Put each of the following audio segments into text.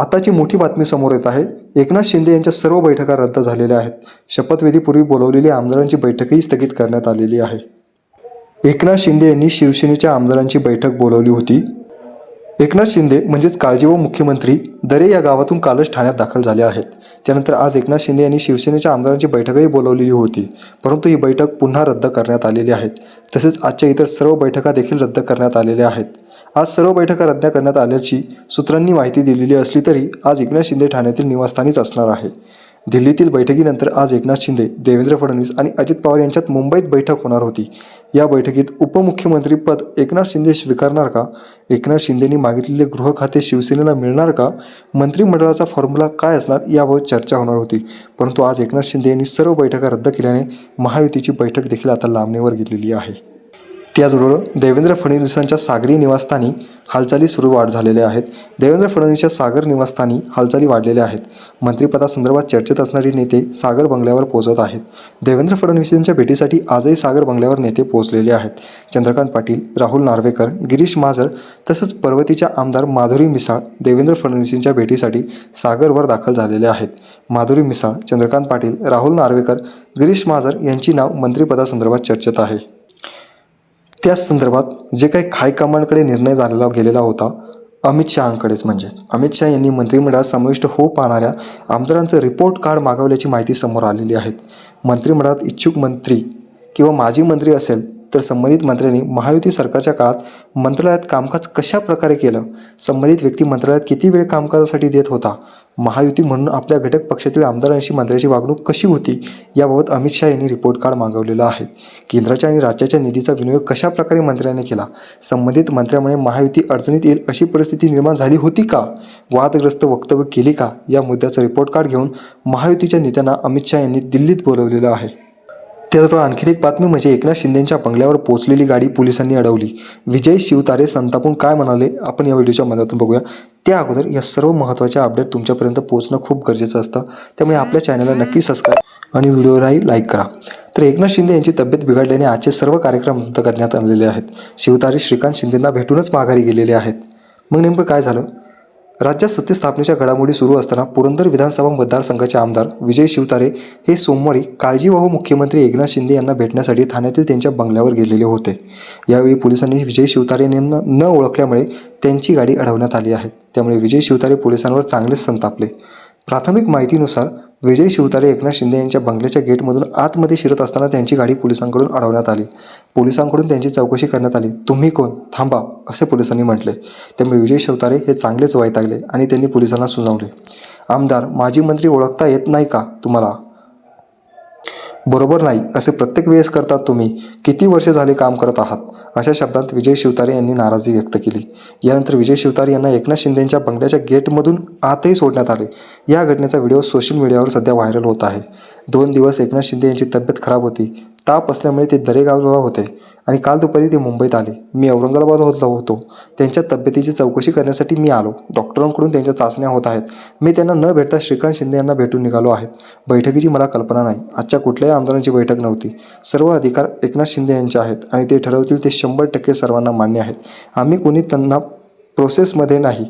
आताची मोठी बातमी समोर येत आहे. एकनाथ शिंदे यांच्या सर्व बैठका रद्द झालेल्या आहेत. शपथविधीपूर्वी बोलवलेली आमदारांची बैठकही स्थगित करण्यात आलेली आहे. एकनाथ शिंदे यांनी शिवसेनेच्या आमदारांची बैठक बोलवली होती. एकनाथ शिंदे म्हणजेच काळजी व मुख्यमंत्री दरे या गावातून कालच ठाण्यात दाखल झाले आहेत. त्यानंतर आज एकनाथ शिंदे यांनी शिवसेनेच्या आमदारांची बैठकही बोलवलेली होती. परंतु ही बैठक पुन्हा रद्द करण्यात आलेली आहेत तसेच आजच्या इतर सर्व बैठका देखील रद्द करण्यात आलेल्या आहेत. आज सर्व बैठका रद्द करण्यात आल्याची सूत्रांनी माहिती दिलेली असली तरी आज एकनाथ शिंदे ठाण्यातील निवासस्थानीच असणार आहे दिल्लीतील बैठकीनंतर आज एकनाथ शिंदे देवेंद्र फडणवीस आणि अजित पवार यांच्यात मुंबईत बैठक होणार होती. या बैठकीत उपमुख्यमंत्रीपद एकनाथ शिंदे स्वीकारणार का? एकनाथ शिंदेंनी मागितलेले गृह खाते शिवसेनेला मिळणार का? मंत्रिमंडळाचा फॉर्म्युला काय असणार याबाबत चर्चा होणार होती. परंतु आज एकनाथ शिंदे यांनी सर्व बैठका रद्द केल्याने महायुतीची बैठक देखील आता लांबणीवर गेलेली आहे. त्याचबरोबर देवेंद्र फडणवीसांच्या सागरी निवासस्थानी हालचाली सुरू वाढ झालेल्या आहेत. देवेंद्र फडणवीसच्या सागर निवासस्थानी हालचाली वाढलेल्या आहेत. मंत्रिपदासंदर्भात चर्चेत असणारे नेते सागर बंगल्यावर पोहोचत आहेत. देवेंद्र फडणवीस यांच्या भेटीसाठी आजही सागर बंगल्यावर नेते पोहोचलेले आहेत. चंद्रकांत पाटील राहुल नार्वेकर गिरीश माजर तसंच पर्वतीच्या आमदार माधुरी मिसाळ देवेंद्र फडणवीस यांच्या भेटीसाठी सागरवर दाखल झालेले आहेत. माधुरी मिसाळ चंद्रकांत पाटील राहुल नार्वेकर गिरीश माजर यांची नाव मंत्रिपदासंदर्भात चर्चेत आहे. त्याच संदर्भात जे काही हायकमांडकडे निर्णय झालेला गेलेला होता अमित शहांकडेच म्हणजेच. अमित शहा यांनी मंत्रिमंडळात समाविष्ट होऊ पाहणाऱ्या आमदारांचं रिपोर्ट कार्ड मागवल्याची माहिती समोर आलेली आहे. मंत्रिमंडळात इच्छुक मंत्री किंवा माजी मंत्री असेल तर संबंधित मंत्र्यांनी महायुती सरकारच्या काळात मंत्रालयात कामकाज कशा प्रकारे केलं? संबंधित व्यक्ती मंत्रालयात किती वेळ कामकाजासाठी देत होता? महायुती म्हणून आपल्या घटक पक्षातील आमदारांशी मंत्र्याची वागणूक कशी होती? याबाबत अमित शहा यांनी रिपोर्ट कार्ड मागवलेलं आहे. केंद्राच्या आणि राज्याच्या निधीचा विनियोग कशा प्रकारे मंत्र्यांनी केला? संबंधित मंत्र्यामुळे महायुती अडचणीत येईल अशी परिस्थिती निर्माण झाली होती का? वादग्रस्त वक्तव्य केली का? या मुद्द्याचं रिपोर्ट कार्ड घेऊन महायुतीच्या नेत्यांना अमित शहा यांनी दिल्लीत बोलवलेलं आहे. त्याचबरोबर आणखीन एक बातमी म्हणजे एकनाथ शिंदेच्या बंगल्यावर पोहोचलेली गाडी पोलिसांनी अडवली. विजय शिवतारे संतापून काय म्हणाले आपण या व्हिडिओच्या मनातून बघूया. त्या अगोदर या सर्व महत्त्वाच्या अपडेट तुमच्यापर्यंत पोहोचणं खूप गरजेचं असतं. त्यामुळे आपल्या चॅनलला नक्की सबस्क्राईब आणि व्हिडिओलाही लाईक करा. तर एकनाथ शिंदे यांची तब्येत बिघडल्याने आजचे सर्व कार्यक्रम रद्द करण्यात आलेले आहेत. शिवतारे श्रीकांत शिंदेंना भेटूनच माघारी गेलेले आहेत. मग नेमकं काय झालं? राज्यात सत्तेस्थापनेच्या घडामोडी सुरू असताना पुरंदर विधानसभा मतदारसंघाचे आमदार विजय शिवतारे हे सोमवारी काळजीवाहू मुख्यमंत्री एकनाथ शिंदे यांना भेटण्यासाठी ठाण्यातील त्यांच्या बंगल्यावर गेलेले होते. यावेळी पोलिसांनी विजय शिवतारे यांना न ओळखल्यामुळे त्यांची गाडी अडवण्यात आली आहे. त्यामुळे विजय शिवतारे पोलिसांवर चांगलेच संतापले. प्राथमिक माहितीनुसार विजय शिवतारे एकनाथ शिंदे यांच्या बंगल्याच्या गेटमधून आतमध्ये शिरत असताना त्यांची गाडी पोलिसांकडून अडवण्यात आली. पोलिसांकडून त्यांची चौकशी करण्यात आली. तुम्ही कोण? थांबा असे पोलिसांनी म्हटले. त्यामुळे विजय शिवतारे हे चांगलेच वैतागले आणि त्यांनी पोलिसांना सुनावले. आमदार माजी मंत्री ओळखता येत नाही का तुम्हाला? बरोबर नाही असे प्रत्येक वेळेस करतात तुम्ही. किती वर्ष झाले काम करत आहात? अशा शब्दांत विजय शिवतारे यांनी नाराजी व्यक्त केली. यानंतर विजय शिवतारे यांना एकनाथ शिंदेच्या बंगल्याच्या गेटमधून आतही सोडण्यात आले. या घटनेचा व्हिडिओ सोशल मीडियावर सध्या व्हायरल होत आहे. दोन दिवस एकनाथ शिंदे यांची तब्येत खराब होती. ताप असल्यामुळे ते दरेगावला होते. आणि काल दुपारी ते मुंबईत आले. मी औरंगाबाद होत होतो. त्यांच्या तब्येतीची चौकशी करण्यासाठी मी आलो. डॉक्टरांकडून त्यांच्या चाचण्या होत आहेत. मी त्यांना न भेटता श्रीकांत शिंदे यांना भेटून निघालो आहेत. बैठकीची मला कल्पना नाही. आजच्या कुठल्याही आमदारांची बैठक नव्हती. सर्व अधिकार एकनाथ शिंदे यांचे आहेत आणि ते ठरवतील ते शंभर टक्के सर्वांना मान्य आहेत. आम्ही कोणी त्यांना प्रोसेसमध्ये नाही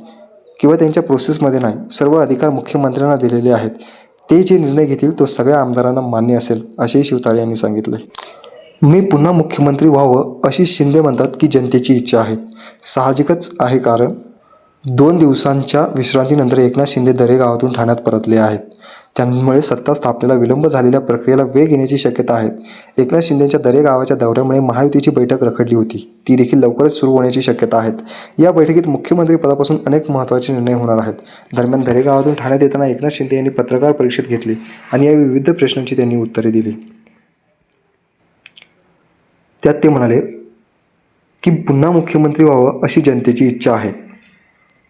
किंवा त्यांच्या प्रोसेसमध्ये नाही. सर्व अधिकार मुख्यमंत्र्यांना दिलेले आहेत. ते जे निर्णय घेतील तो सगळ्या आमदारांना मान्य असेल असेही शिवतारे यांनी सांगितले मी पुन्हा मुख्यमंत्री व्हावं अशी शिंदे म्हणतात की जनतेची इच्छा आहे. साहजिकच आहे कारण दोन दिवसांच्या विश्रांतीनंतर एकनाथ शिंदे दरे गावातून ठाण्यात परतले आहेत. त्यामुळे सत्ता स्थापनेला विलंब झालेल्या प्रक्रियेला वेग येण्याची शक्यता आहे. एकनाथ शिंदेच्या दरे गावाच्या दौऱ्यामुळे महायुतीची बैठक रखडली होती. ती देखील लवकरच सुरू होण्याची शक्यता आहेत. या बैठकीत मुख्यमंत्री पदापासून अनेक महत्त्वाचे निर्णय होणार आहेत. दरम्यान दरे गावातून ठाण्यात येताना एकनाथ शिंदे यांनी पत्रकार परिषद घेतली आणि या विविध प्रश्नांची त्यांनी उत्तरे दिली. त्यात ते म्हणाले की पुन्हा मुख्यमंत्री व्हावं अशी जनतेची इच्छा आहे.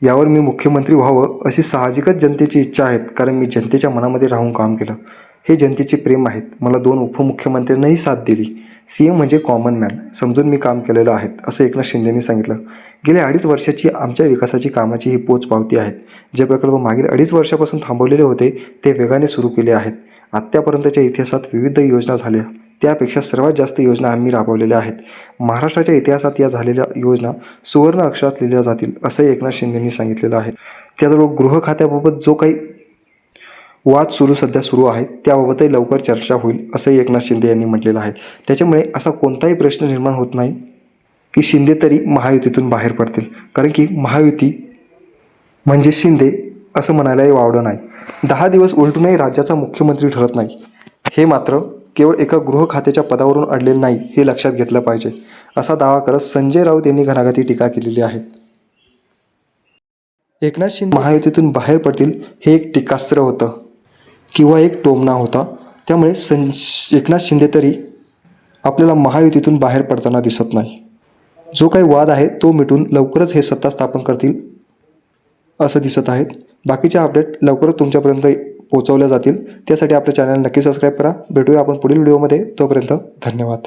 यावर मी मुख्यमंत्री व्हावं अशी साहजिकच जनतेची इच्छा आहेत कारण मी जनतेच्या मनामध्ये राहून काम केलं. हे जनतेचे प्रेम आहेत. मला दोन उपमुख्यमंत्र्यांनाही साथ दिली. सी एम म्हणजे कॉमन मॅन समजून मी काम केलेलं आहे असं एकनाथ शिंदेंनी सांगितलं. गेल्या अडीच वर्षाची आमच्या विकासाची कामाची ही पोच पावती आहेत. जे प्रकल्प मागील अडीच वर्षापासून थांबवलेले होते ते वेगाने सुरू केले आहेत. आत्तापर्यंतच्या इतिहासात विविध योजना झाल्या. त्यापेक्षा सर्वात जास्त योजना आम्ही राबवलेल्या आहेत. महाराष्ट्राच्या इतिहासात या झालेल्या योजना सुवर्ण अक्षरात लिहिल्या जातील असंही एकनाथ शिंदेंनी सांगितलेलं आहे. त्याचबरोबर गृह खात्याबाबत जो काही वाद सुरू सध्या सुरू आहे त्याबाबतही लवकर चर्चा होईल असंही एकनाथ शिंदे यांनी म्हटलेलं आहे. त्याच्यामुळे असा कोणताही प्रश्न निर्माण होत नाही की शिंदे तरी महायुतीतून बाहेर पडतील. कारण की महायुती म्हणजे शिंदे असं म्हणायलाही वावडं नाही. दहा दिवस उलटूनही राज्याचा मुख्यमंत्री ठरत नाही. हे मात्र केवळ एका गृह खात्याच्या पदावरून अडलेलं नाही हे लक्षात घेतलं पाहिजे असा दावा करत संजय राऊत यांनी घणाघाती टीका केलेली आहे. एकनाथ शिंदे महायुतीतून बाहेर पडतील हे एक टीकास्त्र होतं किंवा एक टोमणा होता त्यामुळे सं एकनाथ शिंदे तरी आपल्याला महायुतीतून बाहेर पडताना दिसत नाही. जो काही वाद आहे तो मिटून लवकरच हे सत्ता स्थापन करतील असं दिसत आहेत. बाकीचे अपडेट लवकरच तुमच्यापर्यंत पोहोचवल्या जातील. त्यासाठी आपल्या चॅनल नक्की सबस्क्राईब करा. भेटूया आपण पुढील व्हिडिओमध्ये तोपर्यंत धन्यवाद.